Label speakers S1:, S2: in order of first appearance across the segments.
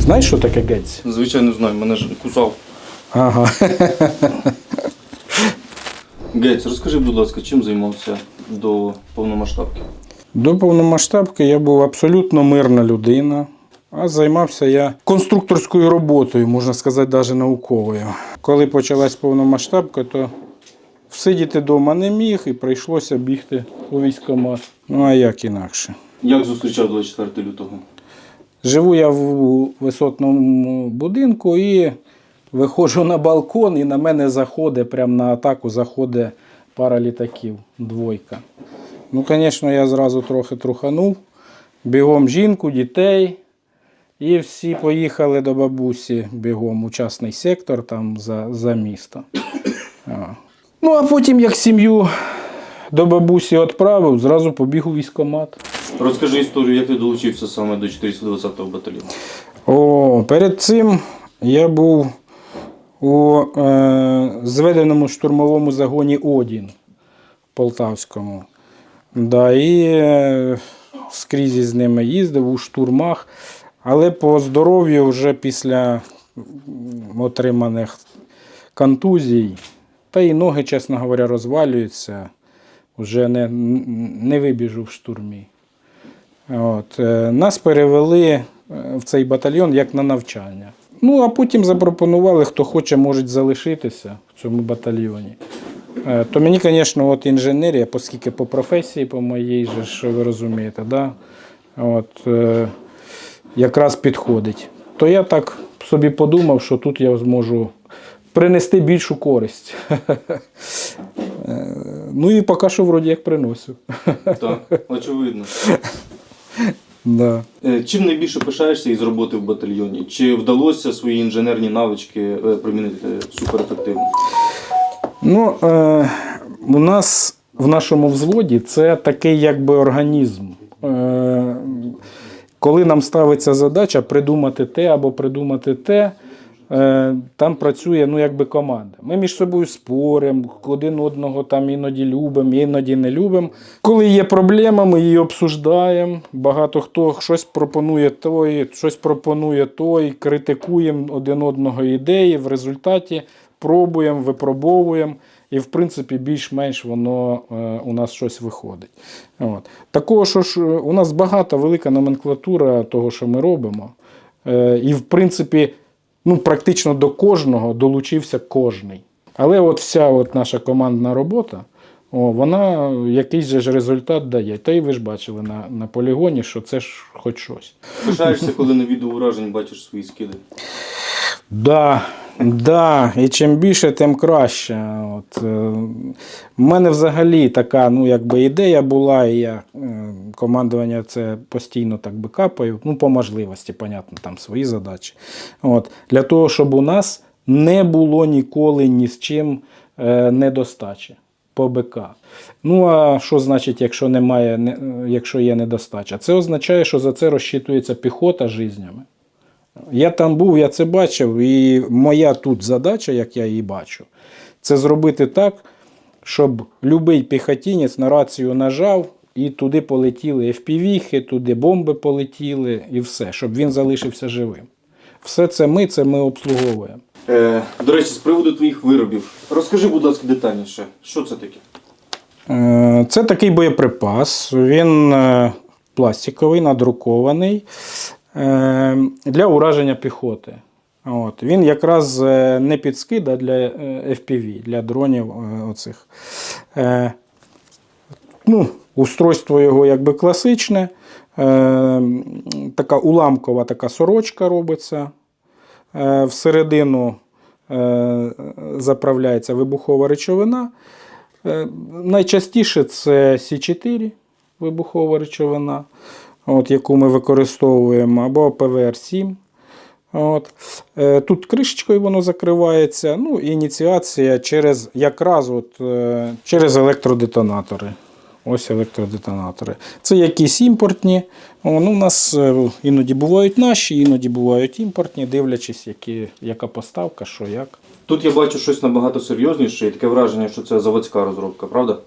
S1: Знаєш, що таке гець?
S2: Звичайно знаю, мене ж кусав.
S1: Ага.
S2: Гець, розкажи, будь ласка, чим займався до повномасштабки?
S1: До повномасштабки я був абсолютно мирна людина, а займався я конструкторською роботою, можна сказати, навіть науковою. Коли почалась повномасштабка, то всидіти вдома не міг і прийшлося бігти у військкомат. Ну а як інакше?
S2: Як зустрічав 24 лютого?
S1: Живу я в висотному будинку і виходжу на балкон, і на мене заходить, прямо на атаку заходить пара літаків, двойка. Ну, звісно, я зразу трохи труханув, бігом жінку, дітей. І всі поїхали до бабусі бігом у частний сектор там за, за місто. А. Ну, а потім, як сім'ю до бабусі відправив, зразу побіг у військкомат.
S2: Розкажи історію, як ти долучився саме до 420-го батальйону.
S1: О, перед цим я був у е, зведеному штурмовому загоні Одін Полтавському. Да, і е, скрізь із ними їздив у штурмах, але по здоров'ю вже після отриманих контузій, та й ноги, чесно говоря, розвалюються. Вже не, не вибіжу в штурмі. От, е, нас перевели е, в цей батальйон як на навчання. Ну, а потім запропонували, хто хоче, може залишитися в цьому батальйоні. Е, То мені, звісно, от інженерія, оскільки по професії, по моїй же, що ви розумієте, да? от, якраз підходить. То я так собі подумав, що тут я зможу принести більшу користь. Ну і поки що вроді як приносив.
S2: Так, очевидно.
S1: Да.
S2: Е, Чим найбільше пишаєшся із роботи в батальйоні? Чи вдалося свої інженерні навички е, примінити суперефективно?
S1: Ну, е, у нас в нашому взводі це такий якби організм. Е, коли нам ставиться задача придумати те або придумати те, там працює ну, якби команда. Ми між собою споримо, один одного там іноді любимо, іноді не любимо. Коли є проблема, ми її обсуждаємо. Багато хто щось пропонує той, щось пропонує той, критикуємо один одного ідеї. В результаті пробуємо, випробовуємо. І, в принципі, більш-менш воно е, у нас щось виходить. От. Такого, що ж, е, у нас багата велика номенклатура того, що ми робимо. Е, і, в принципі, ну, практично до кожного долучився кожний. Але от вся от наша командна робота, о, вона якийсь же ж результат дає. Та й ви ж бачили на, на полігоні, що це ж хоч щось.
S2: Пишаєшся, коли на відео уражень бачиш свої скиди.
S1: Да, да, і чим більше, тим краще. От, е, в мене взагалі така ну, якби ідея була, і я е, командування це постійно так би капаю, ну, по можливості, понятно, там свої задачі. От, для того, щоб у нас не було ніколи ні з чим е, недостачі по. Ну, а що значить, якщо немає, не- е, якщо є недостача? Це означає, що за це розчитується піхота жизнями. Я там був, я це бачив, і моя тут задача, як я її бачу, це зробити так, щоб будь-який піхотінець на рацію нажав, і туди полетіли FPV-хи, туди бомби полетіли, і все, щоб він залишився живим. Все це ми, це ми обслуговуємо.
S2: Е, до речі, з приводу твоїх виробів. Розкажи, будь ласка, детальніше, що це таке?
S1: Е, Це такий боєприпас. Він е, пластиковий, надрукований для ураження піхоти. От. Він якраз е, не під скид, а для е, FPV, для дронів е, оцих. Ну, устройство його якби класичне. Е, Така уламкова така сорочка робиться. Всередину заправляється вибухова речовина. Найчастіше це С4 вибухова речовина, от, яку ми використовуємо, або ПВР-7. От. Е, Тут кришечкою воно закривається. Ну, ініціація через якраз от, е, через електродетонатори. Ось електродетонатори. Це якісь імпортні. О, ну, у нас е, іноді бувають наші, іноді бувають імпортні, дивлячись, які, яка поставка, що як.
S2: Тут я бачу щось набагато серйозніше, і таке враження, що це заводська розробка, правда?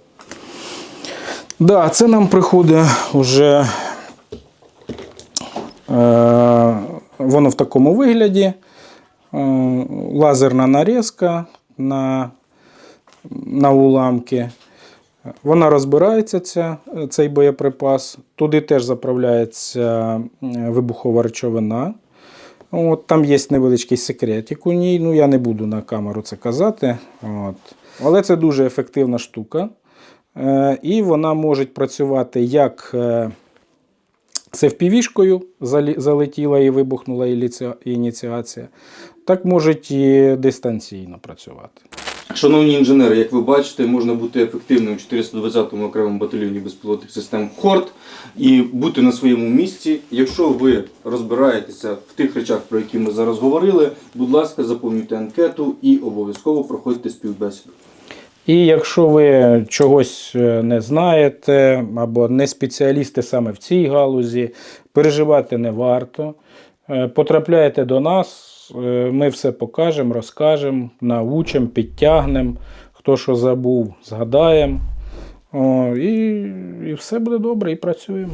S1: Да, це нам приходить вже Воно в такому вигляді. Е, Лазерна нарізка на, на уламки. Вона розбирається, ця, цей боєприпас. Туди теж заправляється е, вибухова речовина. От, там є невеличкий секретик у ній. Ну, я не буду на камеру це казати. От. Але це дуже ефективна штука. Е, і вона може працювати як е, це впівішкою залетіла і вибухнула ініціація, так може і дистанційно працювати.
S2: Шановні інженери, як ви бачите, можна бути ефективним в 420-му окремому батальйоні безпілотних систем ХОРТ і бути на своєму місці. Якщо ви розбираєтеся в тих речах, про які ми зараз говорили, будь ласка, заповнюйте анкету і обов'язково проходьте співбесіду.
S1: І якщо ви чогось е, не знаєте або не спеціалісти саме в цій галузі, переживати не варто. Е, Потрапляєте до нас, е, ми все покажемо, розкажемо, научимо, підтягнемо. Хто що забув, згадаємо. І, і все буде добре, і працюємо.